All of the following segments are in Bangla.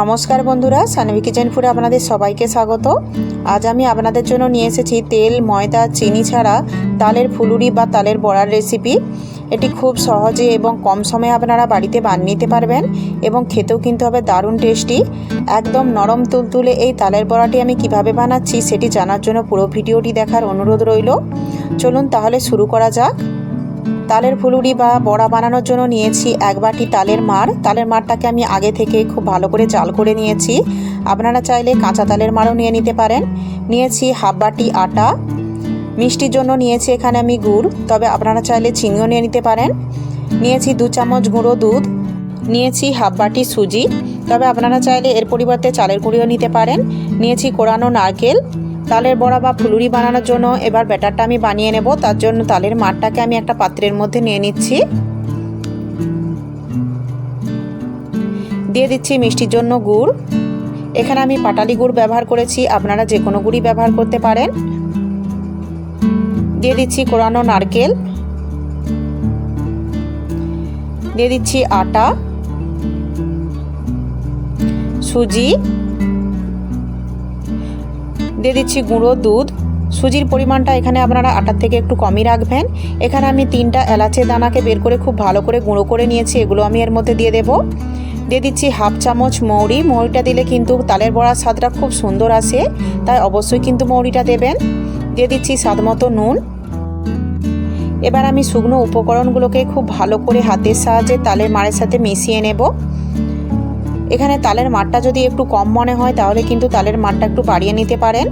নমস্কার বন্ধুরা সানভি কিচেন ফুডে আপনাদের সবাইকে স্বাগত। আজ আমি আপনাদের জন্য নিয়ে এসেছি তেল, ময়দা, চিনি ছাড়া তালের ফুলুরি বা তালের বড়ার রেসিপি এটি খুব সহজে এবং কম সময়ে আপনারা বাড়িতে বানিয়ে নিতে পারবেন এবং খেতেও কিন্তু হবে দারুণ টেস্টি একদম নরম তুলতুলে এই তালের বড়াটি আমি কীভাবে বানাচ্ছি সেটি জানার জন্য পুরো ভিডিওটি দেখার অনুরোধ রইল। চলুন তাহলে শুরু করা যাক। তালের ফুলুরি বা বড়া বানানোর জন্য নিয়েছি এক বাটি তালের মার তালের মারটাকে আমি আগে থেকে খুব ভালো করে জাল করে নিয়েছি। আপনারা চাইলে কাঁচা তালের মারও নিয়ে নিতে পারেন। নিয়েছি হাফ বাটি আটা। মিষ্টির জন্য নিয়েছি এখানে আমি গুড়, তবে আপনারা চাইলে চিনিও নিয়ে নিতে পারেন। নিয়েছি দু চামচ গুঁড়ো দুধ। নিয়েছি হাফ বাটি সুজি। তবে আপনারা চাইলে এর পরিবর্তে চালের গুঁড়িও নিতে পারেন। নিয়েছি কোরানো নারকেল। তালের বড়া বা ফুলুরি বানানোর জন্য এবার ব্যাটারটা আমি বানিয়ে নেব। তার জন্য তালের মাঠটাকে আমি একটা পাত্রের মধ্যে নিয়ে নিচ্ছি। দিয়ে দিচ্ছি মিষ্টির জন্য গুড়। এখানে আমি পাটালি গুড় ব্যবহার করেছি, আপনারা যে কোনো গুড়ই ব্যবহার করতে পারেন। দিয়ে দিচ্ছি কোরানো নারকেল। দিয়ে দিচ্ছি আটা। সুজি। দিয়ে দিচ্ছি গুঁড়ো, দুধ। সুজির পরিমাণটা এখানে আপনারা আটার থেকে একটু কমই রাখবেন। এখানে আমি তিনটা এলাচের দানাকে বের করে খুব ভালো করে গুঁড়ো করে নিয়েছি, এগুলো আমি এর মধ্যে দিয়ে দেব। দিয়ে দিচ্ছি হাফ চামচ মৌরি। মৌরিটা দিলে কিন্তু তালের বড়ার স্বাদটা খুব সুন্দর আসে, তাই অবশ্যই কিন্তু মৌরিটা দেবেন। দিয়ে দিচ্ছি স্বাদ মতো নুন। এবার আমি শুকনো উপকরণগুলোকে খুব ভালো করে হাতের সাহায্যে তালের মারের সাথে মিশিয়ে নেব। এখানে তালের মাঠটা যদি একটু কম মনে হয়, তাহলে কিন্তু তালের মাঠটা একটু বাড়িয়ে নিতে পারেন।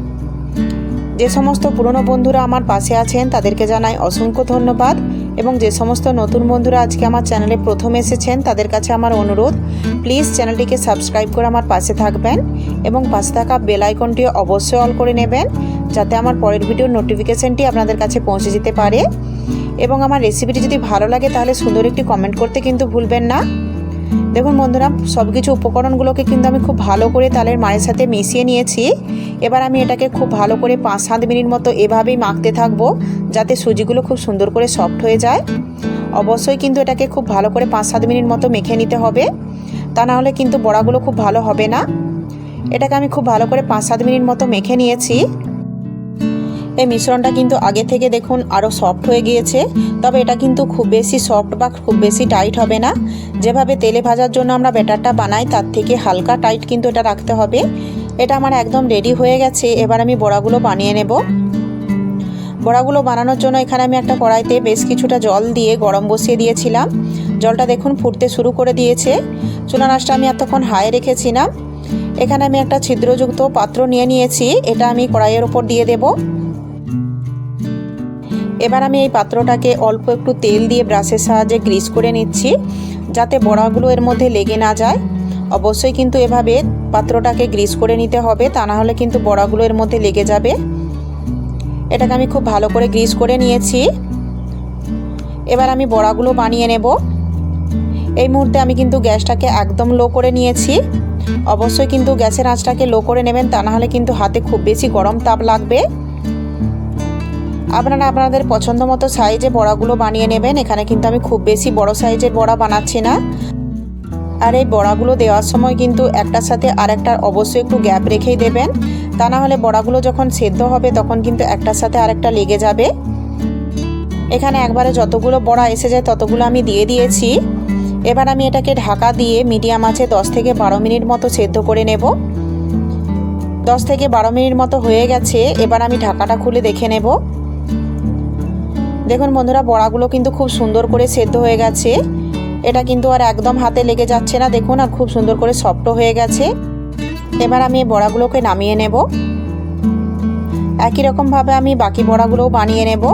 যে সমস্ত পুরনো বন্ধুরা আমার পাশে আছেন, তাদেরকে জানাই অসংখ্য ধন্যবাদ। এবং যে সমস্ত নতুন বন্ধুরা আজকে আমার চ্যানেলে প্রথম এসেছেন, তাদের কাছে আমার অনুরোধ প্লিজ চ্যানেলটিকে সাবস্ক্রাইব করে আমার পাশে থাকবেন এবং পাশে থাকা বেল আইকনটিও অবশ্যই অল করে নেবেন, যাতে আমার পরের ভিডিওর নোটিফিকেশনটি আপনাদের কাছে পৌঁছে যেতে পারে। এবং আমার রেসিপিটি যদি ভালো লাগে, তাহলে সুন্দর একটি কমেন্ট করতে কিন্তু ভুলবেন না। দেখুন বন্ধুরা সব কিছু উপকরণগুলোকে কিন্তু আমি খুব ভালো করে তালের মায়ের সাথে মিশিয়ে নিয়েছি। এবার আমি এটাকে খুব ভালো করে পাঁচ সাত মিনিট মতো এভাবেই মাখতে থাকব, যাতে সুজিগুলো খুব সুন্দর করে সফট হয়ে যায়। অবশ্যই কিন্তু এটাকে খুব ভালো করে পাঁচ সাত মিনিট মতো মেখে নিতে হবে। তা না হলে কিন্তু বড়াগুলো খুব ভালো হবে না। এটাকে আমি খুব ভালো করে পাঁচ সাত মিনিট মতো মেখে নিয়েছি। এই মিশ্রণটা কিন্তু আগে থেকে দেখুন আরও সফট হয়ে গিয়েছে, তবে এটা কিন্তু খুব বেশি সফট বা খুব বেশি টাইট হবে না। যেভাবে তেলে ভাজার জন্য আমরা ব্যাটারটা বানাই, তার থেকে হালকা টাইট কিন্তু এটা রাখতে হবে। এটা আমার একদম রেডি হয়ে গেছে, এবার আমি বড়াগুলো বানিয়ে নেব। বড়াগুলো বানানোর জন্য এখানে আমি একটা কড়াইতে বেশ কিছুটা জল দিয়ে গরম বসিয়ে দিয়েছিলাম। জলটা দেখুন ফুটতে শুরু করে দিয়েছে। চুলা নাচটা আমি এতক্ষণ হাই রেখেছিলাম। এখানে আমি একটা ছিদ্রযুক্ত পাত্র নিয়ে নিয়েছি, এটা আমি কড়াইয়ের ওপর দিয়ে দেবো। এবার আমি এই পাত্রটাকে অল্প একটু তেল দিয়ে ব্রাশের সাহায্যে গ্রিস করে নিচ্ছি, যাতে বড়াগুলো এর মধ্যে লেগে না যায়। অবশ্যই কিন্তু এভাবে পাত্রটাকে গ্রিস করে নিতে হবে, তা না হলে কিন্তু বড়াগুলো এর মধ্যে লেগে যাবে। এটাকে আমি খুব ভালো করে গ্রিস করে নিয়েছি। এবার আমি বড়াগুলো বানিয়ে নেব। এই মুহূর্তে আমি কিন্তু গ্যাসটাকে একদম লো করে নিয়েছি। অবশ্যই কিন্তু গ্যাসের আঁচটাকে লো করে নেবেন, তা না হলে কিন্তু হাতে খুব বেশি গরম তাপ লাগবে। আপনারা আপনাদের পছন্দ মতো সাইজে বড়াগুলো বানিয়ে নেবেন। এখানে কিন্তু আমি খুব বেশি বড় সাইজের বড়া বানাচ্ছি না। আর এই বড়াগুলো দেওয়ার সময় কিন্তু একটার সাথে আরেকটার অবশ্যই একটু গ্যাপ রেখেই দেবেন। তা না হলে বড়াগুলো যখন সেদ্ধ হবে তখন কিন্তু একটার সাথে আরেকটা লেগে যাবে। এখানে একবারে যতগুলো বড়া এসে যায় ততগুলো আমি দিয়ে দিয়েছি। এবার আমি এটাকে ঢাকা দিয়ে মিডিয়াম আছে দশ থেকে বারো মিনিট মতো সেদ্ধ করে নেব। দশ থেকে বারো মিনিট মতো হয়ে গেছে। এবার আমি ঢাকাটা খুলে দেখে নেব। দেখুন বন্ধুরা, বড়াগুলো কিন্তু খুব সুন্দর করে সেদ্ধ হয়ে গেছে। এটা কিন্তু আর একদম হাতে লেগে যাচ্ছে না, দেখুন, আর খুব সুন্দর করে সফট হয়ে গেছে। এবার আমি এই বড়াগুলোকে নামিয়ে নেব। একই রকমভাবে আমি বাকি বড়াগুলোও বানিয়ে নেব।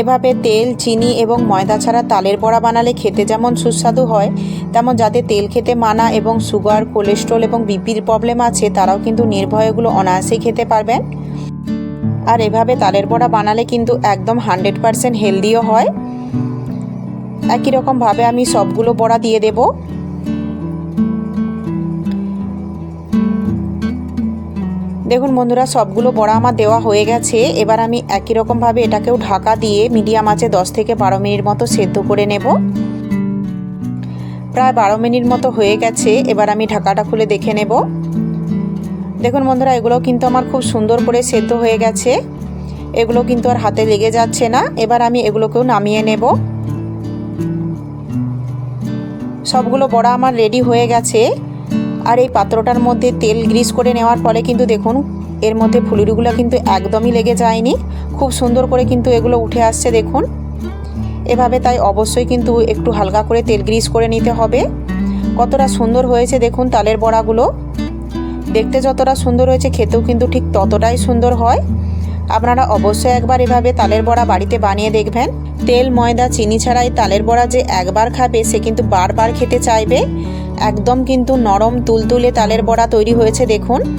এভাবে তেল, চিনি এবং ময়দা ছাড়া তালের বড়া বানালে খেতে যেমন সুস্বাদু হয়, তেমন যাদের তেল খেতে মানা এবং সুগার, কোলেস্ট্রল এবং বিপির প্রবলেম আছে, তারাও কিন্তু নির্ভয়গুলো অনায়াসেই খেতে পারবেন। আর এভাবে তালের বড়া বানালে কিন্তু একদম হান্ড্রেড পারসেন্ট হেলদিও হয়। একই রকমভাবে আমি সবগুলো বড়া দিয়ে দেব। দেখুন বন্ধুরা, সবগুলো বড়া আমার দেওয়া হয়ে গেছে। এবার আমি একই রকমভাবে এটাকেও ঢাকা দিয়ে মিডিয়াম আছে দশ থেকে বারো মিনিট মতো সেদ্ধ করে নেব। প্রায় বারো মিনিট মতো হয়ে গেছে। এবার আমি ঢাকাটা খুলে দেখে নেব। দেখুন বন্ধুরা, এগুলো কিন্তু আমার খুব সুন্দর করে সেদ্ধ হয়ে গেছে। এগুলো কিন্তু আর হাতে লেগে যাচ্ছে না। এবার আমি এগুলোকেও নামিয়ে নেব। সবগুলো বড়া আমার রেডি হয়ে গেছে। আর এই পাত্রটার মধ্যে তেল গ্রিস করে নেওয়ার ফলে কিন্তু দেখুন, এর মধ্যে ফুলুরিগুলো কিন্তু একদমই লেগে যায়নি। খুব সুন্দর করে কিন্তু এগুলো উঠে আসছে, দেখুন। এভাবে তাই অবশ্যই কিন্তু একটু হালকা করে তেল গ্রিস করে নিতে হবে। কতটা সুন্দর হয়েছে, দেখুন তালের বড়াগুলো। দেখতে যতটা সুন্দর হয়েছে, খেতেও কিন্তু ঠিক ততটাই সুন্দর হয়। আপনারা অবশ্যই একবার এভাবে তালের বড়া বাড়িতে বানিয়ে দেখবেন। তেল, ময়দা, চিনি ছাড়াই তালের বড়া যে একবার খাবে, সে কিন্তু বারবার খেতে চাইবে। একদম কিন্তু নরম, তুলতুলে তালের বড়া তৈরি হয়েছে, দেখুন।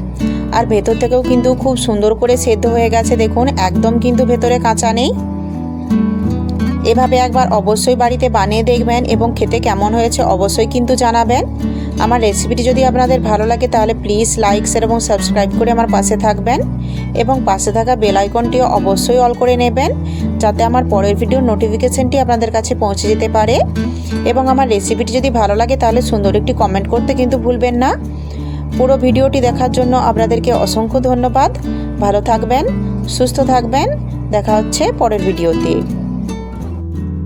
আর ভেতর থেকেও কিন্তু খুব সুন্দর করে সেদ্ধ হয়ে গেছে, দেখুন। একদম কিন্তু ভেতরে কাঁচা নেই। এভাবে একবার অবশ্যই বাড়িতে বানিয়ে দেখবেন এবং খেতে কেমন হয়েছে অবশ্যই কিন্তু জানাবেন। আমার রেসিপিটি যদি আপনাদের ভালো লাগে তাহলে প্লিজ লাইক শেয়ার এবং সাবস্ক্রাইব করে আমার পাশে থাকবেন এবং পাশে থাকা বেল আইকনটিও অবশ্যই অল করে নেবেন যাতে আমার পরের ভিডিওর নোটিফিকেশনটি আপনাদের কাছে পৌঁছে যেতে পারে। এবং আমার রেসিপিটি যদি ভালো লাগে তাহলে সুন্দর একটি কমেন্ট করতে কিন্তু ভুলবেন না। পুরো ভিডিওটি দেখার জন্য আপনাদেরকে অসংখ্য ধন্যবাদ। ভালো থাকবেন, সুস্থ থাকবেন। দেখা হচ্ছে পরের ভিডিওতে